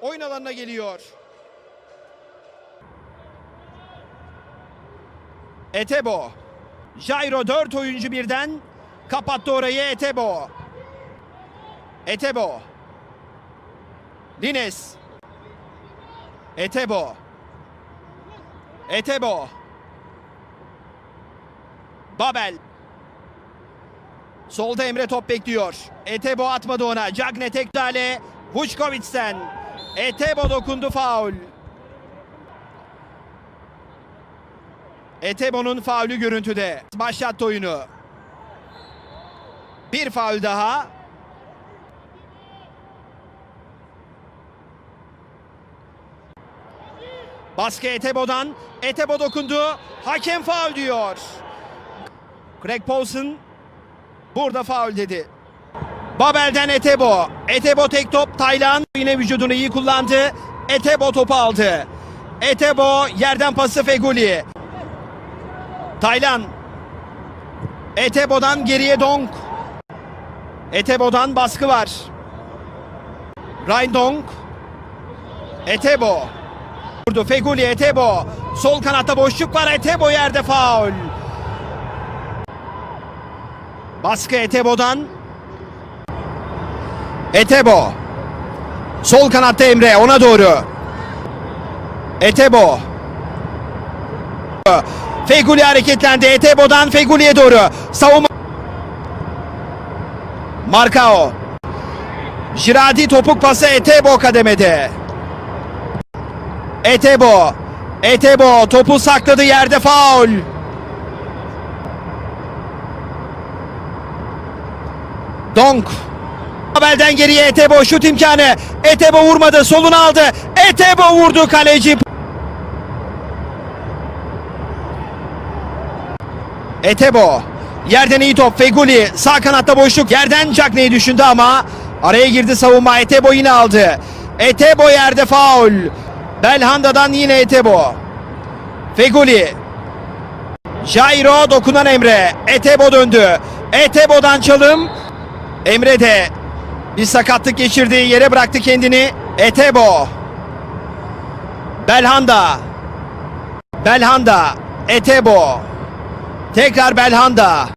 oyun alanına geliyor. Etebo. Jairo 4 oyuncu birden kapattı orayı Etebo. Etebo. Lines. Etebo. Etebo. Babel. Solda Emre top bekliyor. Etebo atmadı ona. Cagne tek dale. Etebo dokundu faul. Etebo'nun faulü görüntüde. Başlattı oyunu. Bir faul daha. Baskı Etebo'dan. Etebo dokundu. Hakem faul diyor. Craig Paulson burada faul dedi. Babel'den Etebo. Etebo tek top. Taylan yine vücudunu iyi kullandı. Etebo topu aldı. Etebo yerden pası Feguli. Taylan. Etebo'dan geriye Donk. Etebo'dan baskı var. Ryan Donk. Etebo. Vurdu Feguli Etebo. Sol kanatta boşluk var. Etebo yerde faul. Baskı Etebo'dan. Etebo. Sol kanatta Emre ona doğru. Etebo. Feguli hareketlendi. Etebo'dan Feguli'ye doğru. Savunma. Markao. Girardi topuk pası Etebo kademede. Etebo. Etebo topu sakladı yerde faul. Donk. Abel'den geriye Etebo şut imkanı. Etebo vurmadı. Solunu aldı. Etebo vurdu kaleci. Etebo. Yerden iyi top. Feguli. Sağ kanatta boşluk. Yerden Cagney'i düşündü ama araya girdi savunma. Etebo yine aldı. Etebo yerde faul. Belhanda'dan yine Etebo. Feguli. Jairo dokunan Emre. Etebo döndü. Etebo'dan çalım. Emre de bir sakatlık geçirdi. Yere bıraktı kendini. Etebo. Belhanda. Belhanda. Etebo. Tekrar Belhanda.